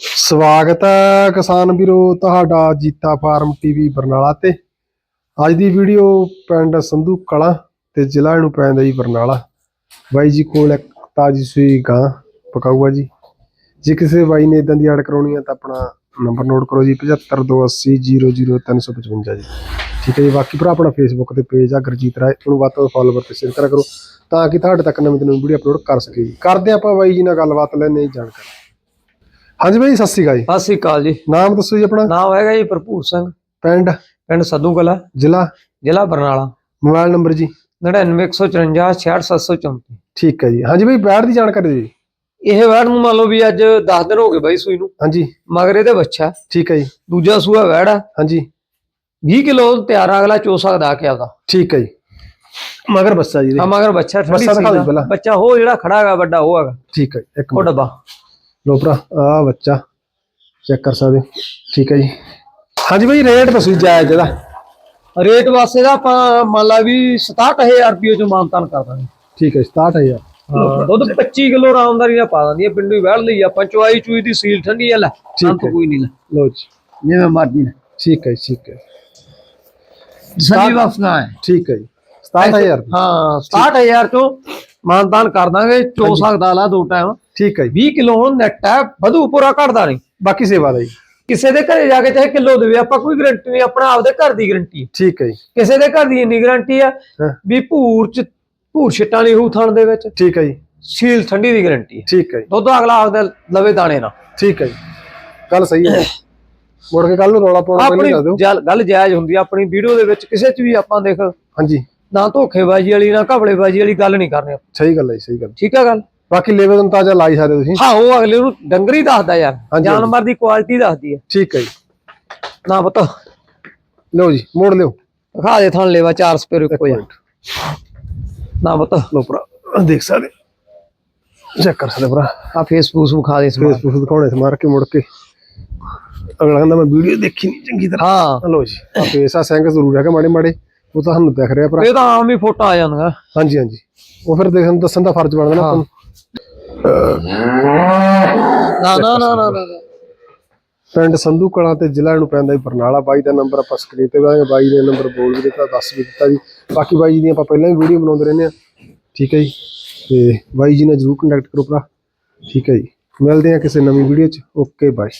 ਸਵਾਗਤ ਹੈ ਕਿਸਾਨ ਵੀਰੋ, ਤੁਹਾਡਾ ਜੀਤਾ ਫਾਰਮ ਟੀਵੀ ਬਰਨਾਲਾ ਤੇ। ਅੱਜ ਦੀ ਵੀਡੀਓ ਪਿੰਡ ਸੰਧੂ ਕਲਾਂ ਤੇ ਜ਼ਿਲ੍ਹਾ ਨੂੰ ਪੈਂਦਾ ਜੀ ਬਰਨਾਲਾ। ਬਾਈ ਜੀ ਕੋਲ ਇੱਕ ਤਾਜੀ ਸੂਈ ਗਾਂ ਪਕਾਊਆ ਜੀ। ਜੇ ਕਿਸੇ ਬਾਈ ਨੇ ਇਦਾਂ ਦੀ ਐਡ ਕਰਾਉਣੀ ਹੈ ਤਾਂ ਆਪਣਾ ਨੰਬਰ ਨੋਟ ਕਰੋ ਜੀ 7528000355 ਜੀ। ਠੀਕ ਹੈ ਜੀ, ਬਾਕੀ ਭਰਾ ਆਪਣਾ ਫੇਸਬੁੱਕ ਤੇ ਪੇਜ ਆ, ਗੁਰਜੀਤ ਰਾਏ, ਉਹਨੂੰ ਵੱਧ ਤੋਂ ਫਾਲੋਵਰ ਤੇ ਸ਼ੇਅਰ ਕਰਿਆ ਕਰੋ ਤਾਂ ਕਿ ਤੁਹਾਡੇ ਤੱਕ ਨਵੀਂ ਤੋਂ ਨਵੀਂ ਵੀਡੀਓ ਅਪਲੋਡ ਕਰ ਸਕੇ ਜੀ। ਕਰਦੇ ਹਾਂ ਆਪਾਂ ਬਾਈ ਜੀ ਨਾਲ ਗੱਲਬਾਤ ਲੈਣੇ ਜਾਣਕਾਰੀ। ਹਾਂਜੀ ਬਾਈ ਸਤਿ ਸ਼੍ਰੀ ਅਕਾਲ ਜੀ। ਸਤਿ ਸ੍ਰੀ ਅਕਾਲ ਜੀ। ਨਾਮ ਦੱਸੋ ਜੀ ਆਪਣਾ? ਨਾਮ ਹੈਗਾ ਜੀ ਭਰਪੂਰ ਸਿੰਘ। ਪਿੰਡ? ਪਿੰਡ ਸੱਦੂ ਕਲਾ। ਜ਼ਿਲ੍ਹਾ? ਜ਼ਿਲ੍ਹਾ ਬਰਨਾਲਾ। ਮੋਬਾਈਲ ਨੰਬਰ ਜੀ। 99154 66734 ਠੀਕ ਹੈ ਜੀ। ਹਾਂਜੀ ਬਾਈ ਬੈਠ ਦੀ ਜਾਣਕਾਰੀ ਦਿਓ ਜੀ। ਇਹ ਵੈੜ ਨੂੰ ਮੰਨ ਲਓ ਵੀ ਅੱਜ 10 ਦਿਨ ਹੋ ਗਏ ਬਾਈ ਸੂਈ ਨੂੰ। ਹਾਂਜੀ। ਮਗਰ ਇਹਦੇ ਬੱਚਾ ਠੀਕ ਹੈ ਜੀ। ਦੂਜਾ ਸੂਆ ਵੈੜ ਆ ਹਾਂਜੀ। 20 ਕਿਲੋ ਤਿਆਰ ਆ, ਅਗਲਾ ਚੋ ਸਕਦਾ ਕਿ ਆਪਦਾ। ਠੀਕ ਹੈ ਜੀ। ਮਗਰ ਬੱਚਾ ਜੀ ਆ ਦੇ ਮਗਰ ਬੱਚਾ ਬੱਚਾ ਦਿਖਾ ਦਿਓ ਸੀ ਪਹਿਲਾਂ। ਬੱਚਾ ਉਹ ਜਿਹੜਾ ਖੜਾ ਹੈਗਾ ਵੱਡਾ ਉਹ ਹੈਗਾ। ਠੀਕ ਹੈ ਇੱਕ ਉਹ ਡੱਬਾ। ਲੋ ਭਰਾ ਆ ਬੱਚਾ ਚੈੱਕ ਕਰ ਸਕਦੇ ਹੋ। ਠੀਕ ਹੈ ਜੀ। ਹਾਂਜੀ ਬਾਈ ਰੇਟ ਦੱਸੋ ਜਾਇਜ਼ ਇਹਦਾ। ਰੇਟ ਵਾਸਤੇ ਦਾ ਆਪਾਂ ਮੰਨ ਲਾ ਵੀ 67000 ਰੁਪਏ ਚੋਂ ਮਾਨਤਾਨ ਕਰ ਦਾਂਗੇ। ਠੀਕ ਹੈ 67000 ਹਾਂ, ਦੁੱਧ 25 ਕਿਲੋ ਆਰਾਮਦਾਰੀ ਨਾਲ ਪਾ ਦਿੰਦੀ ਹੈ ਪਿੰਡੂ ਹੀ ਵੜ ਲਈ ਆਪਾਂ ਚੁਆਈ ਚੂਈ ਦੀ ਸੀਲ ਠੰਡੀ ਆ ਲੈ ਹੈ। ਕੋਈ ਨਹੀਂ ਲੈ। ਲੋ ਜੀ। ਜਿਵੇਂ ਮਰਜ਼ੀ ਲੈ। ਠੀਕ ਹੈ ਠੀਕ ਹੈ। ਸਹੀ ਵਫਨਾ ਹੈ। ਠੀਕ ਹੈ ਜੀ। 67000 ਹਾਂ 67000 ਚੋਂ ਮਾਨਦਾਨ ਕਰ ਦਾਂਗੇ ਚੋ ਸਕਦਾ ਲਾ ਦੋ ਟਾਈਮ ਠੀਕ ਹੈ ਜੀ। 20 ਕਿਲੋ ਨੈਟ ਹੈ ਵਧੂ ਪੂਰਾ ਘਟਦਾ ਨਹੀਂ। ਬਾਕੀ ਸੇਵਾ ਦਾ ਜੀ। ਕਿਸੇ ਦੇ ਘਰੇ ਜਾ ਕੇ ਚਾਹੇ ਕਿਲੋ ਦੇਵੇ ਆਪਾਂ ਕੋਈ ਗਰੰਟੀ ਨਹੀਂ ਆਪਣਾ ਆਪਦੇ ਘਰ ਦੀ ਗਰੰਟੀ ਠੀਕ ਹੈ ਜੀ। ਕਿਸੇ ਦੇ ਘਰ ਦੀ ਇੰਨੀ ਗਰੰਟੀ ਆ। ਵੀ ਭੂਰ ਚ ਭੂਰ ਛਿੱਟਾਂ ਨਹੀਂ ਹੋਊ ਥਣ ਦੇ ਵਿੱਚ। ਠੀਕ ਹੈ ਜੀ। ਸੀਲ ਠੰਡੀ ਦੀ ਗਰੰਟੀ ਹੈ। ਠੀਕ ਹੈ ਜੀ। ਦੁੱਧ ਅਗਲਾ ਆਪਦੇ ਲਵੇ ਦਾਣੇ ਨਾਲ। ਠੀਕ ਹੈ ਜੀ। ਗੱਲ ਸਹੀ ਹੈ। ਮੁੜ ਕੇ ਕੱਲ ਨੂੰ ਰੌਲਾ ਪਾਉਣਾ ਪਹਿਲਾਂ ਦੱਸ ਦਿਓ ਗੱਲ ਜਾਇਜ਼ ਹੁੰਦੀ ਆ ਆਪਣੀ ਵੀਡੀਓ ਦੇ ਵਿੱਚ ਕਿਸੇ ਚ ਵੀ ਆਪਾਂ ਦੇਖ ਹਾਂਜੀ। ਨਾ ਧੋਖੇਬਾਜ਼ੀ ਵਾਲੀ ਨਾ ਘਪਲੇਬਾਜ਼ੀ ਵਾਲੀ ਗੱਲ ਨਹੀਂ ਕਰਨੀ। ਆਪਾਂ। ਸਹੀ ਗੱਲ ਹੈ ਜੀ, ਸਹੀ ਗੱਲ। ਠੀਕ ਹੈ ਗੱਲ? ਬਾਕੀ ਲੇਵੇ ਤੋਂ ਤਾਜ਼ਾ ਲਾਈ ਸਕਦੇ ਤੁਸੀਂ। ਹਾਂ ਉਹ ਅਗਲੇ ਨੂੰ ਡੰਗਰੀ ਦੱਸਦਾ ਯਾਰ। ਹਾਂਜੀ। ਜਾਨਵਰ ਦੀ ਕੁਆਲਿਟੀ ਦੱਸਦੀ ਹੈ। ਠੀਕ ਹੈ ਜੀ। ਨਾ ਪਤਾ। ਲਓ ਜੀ ਮੋੜ ਲਿਓ। ਦਿਖਾ ਦੇ ਥਣ ਲੈਵਾ ਚਾਰ ਸਪੇਰ ਇੱਕ ਜਿਹਾ ਨਾ ਪਤਾ। ਲਓ ਭਰਾ ਦੇਖ ਸਕਦੇ ਚੈੱਕ ਕਰ ਸਕਦੇ ਭਰਾ? ਆ ਫੇਸਬੁੱਕ ਵਿਖਾ ਦੇ ਸਮਾਨ ਫੇਸਬੁੱਕ ਦਿਖਾਉਣੇ ਮਾਰ ਕੇ ਮੁੜ ਕੇ। ਅਗਲਾ ਕਹਿੰਦਾ ਮੈਂ ਵੀਡੀਓ ਦੇਖੀ ਨਹੀਂ ਚੰਗੀ ਤਰ੍ਹਾਂ। ਹਾਂ। ਲਓ ਜੀ ਆ ਫੇਸ ਆ ਸਿੰਘ ਜ਼ਰੂਰ ਹੈਗਾ ਮਾੜੇ ਮਾੜੇ ਉਹ ਤਾਂ ਸਾਨੂੰ ਦਿਖ ਰਿਹਾ ਭਰਾ। ਇਹ ਤਾਂ ਆਮ ਹੀ ਫੋਟੋ ਆ ਜਾਂਦੀਆਂ। ਹਾਂਜੀ ਹਾਂਜੀ। ਉਹ ਫਿਰ ਦੇਖਣ ਦੱਸਣ ਦਾ ਫਰਜ਼ ਬਣਦਾ ਨਾ ਆਪਾਂ ਨੂੰ। ਨਾ ਨਾ ਨਾ ਨਾ ਨਾ। ਪਿੰਡ ਸੰਧੂ ਕਲਾਂ ਤੇ ਜ਼ਿਲ੍ਹਾ ਨੂੰ ਪੈਂਦਾ ਜੀ ਬਰਨਾਲਾ। ਬਾਈ ਦਾ ਨੰਬਰ ਆਪਾਂ ਸਕਰੀਨ ਤੇ ਵਾਂਗੇ ਬਾਈ ਨੇ ਨੰਬਰ ਬੋਲ ਵੀ ਦਿੱਤਾ ਦੱਸ ਵੀ ਦਿੱਤਾ ਜੀ। ਬਾਕੀ ਬਾਈ ਜੀ ਦੀ ਆਪਾਂ ਪਹਿਲਾਂ ਵੀ ਵੀਡੀਓ ਬਣਾਉਂਦੇ ਰਹਿੰਦੇ ਆ ਠੀਕ ਹੈ ਜੀ। ਤੇ ਬਾਈ ਜੀ ਨਾਲ ਜਰੂਰ ਕੰਟੈਕਟ ਕਰੋ ਭਰਾ। ਠੀਕ ਹੈ ਜੀ। ਮਿਲਦੇ ਆ ਕਿਸੇ ਨਵੀਂ ਵੀਡੀਓ 'ਚ। Okay bye